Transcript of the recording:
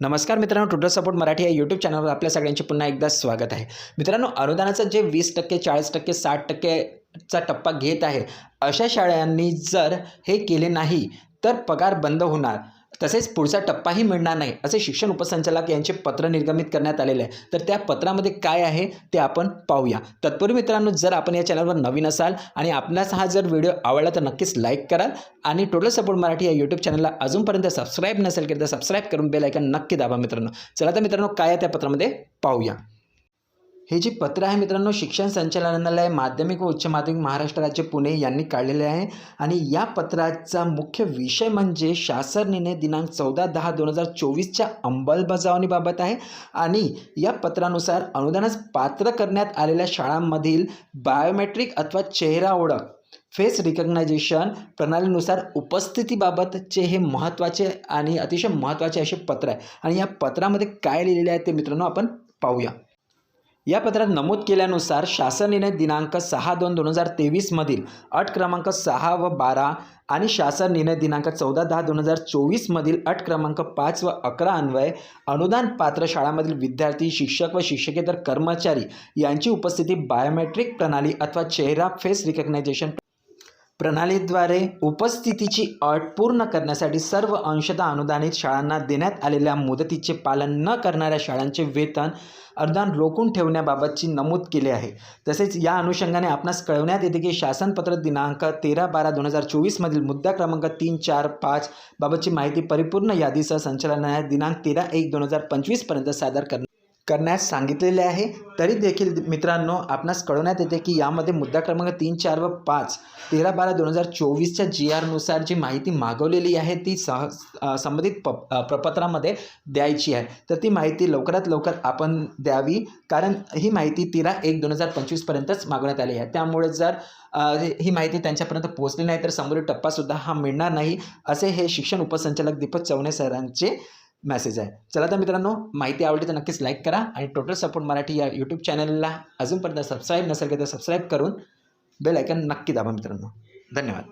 नमस्कार मित्रांनो total support Marathi या यूट्यूब चॅनलवर आपल्या सगळ्यांचे पुन्हा एकदा स्वागत आहे. मित्रांनो अनुदानाचं जे वीस टक्के चाळीस टक्के साठ टक्केचा टप्पा घेत आहे अशा शाळांनी जर हे केले नाही तर पगार बंद होणार. तसेच पुढचा टप्पाही मिळणार नाही असे शिक्षण उपसंचालक यांचे पत्र निर्गमित करण्यात आलेले आहे. तर त्या पत्रामध्ये काय आहे ते आपण पाहूया. तत्पूर्वी मित्रांनो जर आपण या चॅनलवर नवीन असाल आणि आपणास हा जर व्हिडिओ आवडला तर नक्कीच लाईक कराल आणि टोटल सपोर्ट मराठी या यूट्यूब चॅनलला अजूनपर्यंत सबस्क्राईब नसेल केलं तर सबस्क्राईब करून बेलायकन नक्की दाबा मित्रांनो. चला तर मित्रांनो काय आहे त्या पत्रामध्ये पाहूया. हे जी पत्र आहे मित्रांनो शिक्षण संचालनालय माध्यमिक व उच्च माध्यमिक महाराष्ट्र राज्य पुणे यांनी काढलेले आहे. आणि या पत्राचा मुख्य विषय म्हणजे शासन दिनांक चौदा दहा दोन हजार चोवीसच्या अंमलबजावणीबाबत आहे. आणि या पत्रानुसार अनुदानास पात्र करण्यात आलेल्या शाळांमधील बायोमेट्रिक अथवा चेहरा ओळख फेस रिकग्नायझेशन प्रणालीनुसार उपस्थितीबाबतचे हे महत्त्वाचे आणि अतिशय महत्त्वाचे असे पत्र आहे. आणि या पत्रामध्ये काय लिहिलेले आहे ते मित्रांनो आपण पाहूया. या पत्रात नमूद केल्यानुसार शासन निर्णय दिनांक सहा दोन दोन हजार तेवीसमधील अट क्रमांक सहा व बारा आणि शासन निर्णय दिनांक चौदा दहा दोन हजार चोवीसमधील अट क्रमांक पाच व अकरा अन्वये अनुदान पात्र शाळांमधील विद्यार्थी शिक्षक व शिक्षकेतर कर्मचारी यांची उपस्थिती बायोमेट्रिक प्रणाली अथवा चेहरा फेस रिकग्नायझेशन प्रणालीद्वारे उपस्थितीची अट पूर्ण करण्यासाठी सर्व अंशतः अनुदानित शाळांना देण्यात आलेल्या मुदतीचे पालन न करणाऱ्या शाळांचे वेतन अनुदान रोखून ठेवण्याबाबतची नमूद केले आहे. तसेच या अनुषंगाने आपणास कळवण्यात येते की शासनपत्र दिनांक तेरा बारा दोन हजार चोवीसमधील मुद्दा क्रमांक तीन चार पाच बाबतची माहिती परिपूर्ण यादीसह संचालनालयात दिनांक तेरा एक दोन हजार पंचवीसपर्यंत सादर करण्यात करण्यास सांगितलेले आहे. तरी देखील मित्रांनो आपणास कळवण्यात येते की यामध्ये मुद्दा क्रमांक तीन चार व पाच तेरा बारा दोन हजार चोवीसच्या जी आरनुसार जी माहिती मागवलेली आहे ती सह संबंधित प प्रपत्रामध्ये द्यायची आहे. तर ती माहिती लवकरात लवकर आपण द्यावी कारण ही माहिती तेरा एक दोन हजार पंचवीसपर्यंतच मागवण्यात आली आहे. त्यामुळे जर ही माहिती त्यांच्यापर्यंत पोहोचली नाही तर समोरील टप्पासुद्धा हा मिळणार नाही असे हे शिक्षण उपसंचालक दीपक चवणे सरांचे मेसेज आहे. चला तर मित्रांनो माहिती आवडली तर नक्कीच लाईक करा आणि टोटल सपोर्ट मराठी या यूट्यूब चॅनलला अजूनपर्यंत सबस्क्राईब नसेल तर सबस्क्राईब करून बेल आयकन नक्की दाबा मित्रांनो. धन्यवाद.